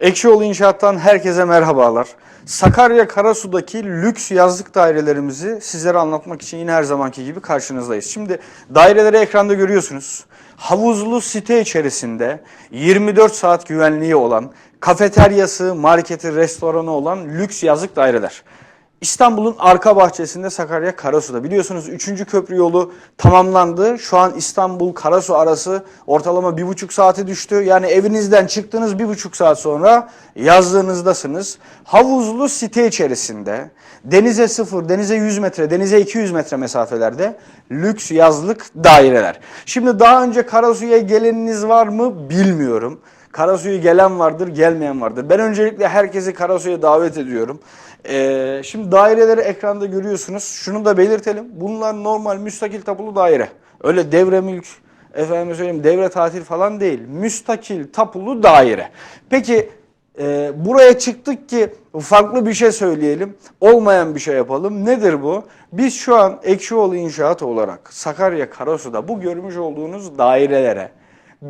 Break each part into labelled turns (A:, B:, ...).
A: Ekşioğlu İnşaat'tan herkese merhabalar. Sakarya Karasu'daki lüks yazlık dairelerimizi sizlere anlatmak için yine her zamanki gibi karşınızdayız. Şimdi daireleri ekranda görüyorsunuz. Havuzlu site içerisinde 24 saat güvenliği olan, kafeteryası, marketi, restoranı olan lüks yazlık daireler. İstanbul'un arka bahçesinde Sakarya Karasu'da. Biliyorsunuz 3. köprü yolu tamamlandı. Şu an İstanbul Karasu arası ortalama bir buçuk saati düştü. Yani evinizden bir buçuk saat sonra yazlığınızdasınız. Havuzlu site içerisinde denize sıfır, denize 100 metre, denize 200 metre mesafelerde lüks yazlık daireler. Şimdi daha önce Karasu'ya geleniniz var mı bilmiyorum. Karasu'yu gelen vardır, gelmeyen vardır. Ben öncelikle herkesi Karasu'ya davet ediyorum. Ee, şimdi daireleri ekranda görüyorsunuz. Şunu da belirtelim. Bunlar normal müstakil tapulu daire. Öyle devre mülk, efendim söyleyeyim devre tatil falan değil. Müstakil tapulu daire. Peki e, buraya çıktık ki farklı bir şey söyleyelim. Olmayan bir şey yapalım. Nedir bu? Biz şu an Ekşioğlu İnşaat olarak Sakarya Karasu'da bu görmüş olduğunuz dairelere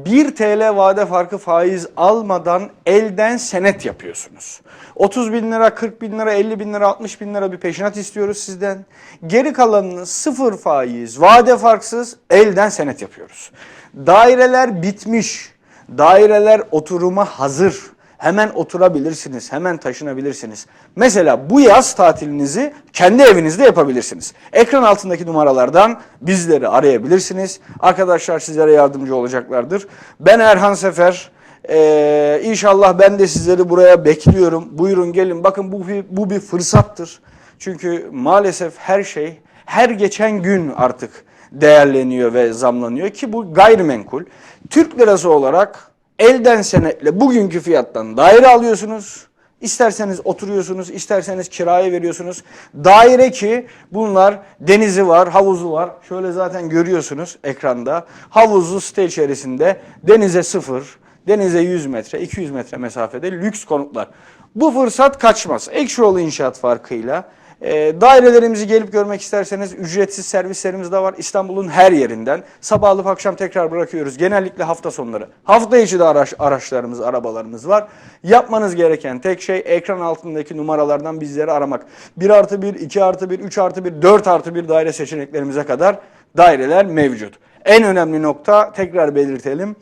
A: 1 TL vade farkı faiz almadan elden senet yapıyorsunuz. 30 bin lira, 40 bin lira, 50 bin lira, 60 bin lira bir peşinat istiyoruz sizden. Geri kalanını sıfır faiz, vade farksız elden senet yapıyoruz. Daireler bitmiş, daireler oturuma hazır. Hemen oturabilirsiniz, hemen taşınabilirsiniz. Mesela bu yaz tatilinizi kendi evinizde yapabilirsiniz. Ekran altındaki numaralardan bizleri arayabilirsiniz. Arkadaşlar sizlere yardımcı olacaklardır. Ben Erhan Sefer. Ee, inşallah ben de sizleri buraya bekliyorum. Buyurun gelin. Bakın bu bir, bu bir fırsattır. Çünkü maalesef her şey her geçen gün artık değerleniyor ve zamlanıyor ki bu gayrimenkul. Türk lirası olarak elden senetle bugünkü fiyattan daire alıyorsunuz. İsterseniz oturuyorsunuz, isterseniz kiraya veriyorsunuz. Daire ki bunlar denizi var, havuzu var. Şöyle zaten görüyorsunuz ekranda. Havuzlu site içerisinde denize sıfır, denize 100 metre, 200 metre mesafede lüks konutlar. Bu fırsat kaçmaz. Ekşioğlu inşaat farkıyla e, dairelerimizi gelip görmek isterseniz ücretsiz servislerimiz de var. İstanbul'un her yerinden. Sabah alıp akşam tekrar bırakıyoruz. Genellikle hafta sonları. Hafta içi de araç, araçlarımız, arabalarımız var. Yapmanız gereken tek şey ekran altındaki numaralardan bizleri aramak. 1 artı 1, 2 artı 1, 3 artı 1, 4 artı 1 daire seçeneklerimize kadar daireler mevcut. En önemli nokta tekrar belirtelim.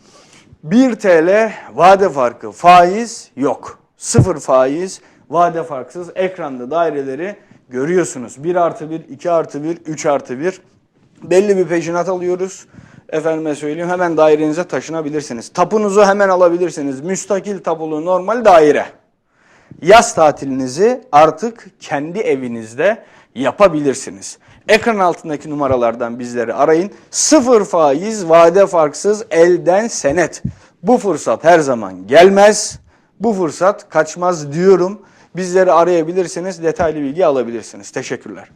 A: 1 TL vade farkı faiz yok. Sıfır faiz vade farksız ekranda daireleri görüyorsunuz. 1 artı 1, 2 artı 1, 3 artı 1 belli bir peşinat alıyoruz. Efendime söyleyeyim hemen dairenize taşınabilirsiniz. Tapunuzu hemen alabilirsiniz. Müstakil tapulu normal daire. Yaz tatilinizi artık kendi evinizde yapabilirsiniz. Ekran altındaki numaralardan bizleri arayın. Sıfır faiz, vade farksız, elden senet. Bu fırsat her zaman gelmez. Bu fırsat kaçmaz diyorum. Bizleri arayabilirsiniz, detaylı bilgi alabilirsiniz. Teşekkürler.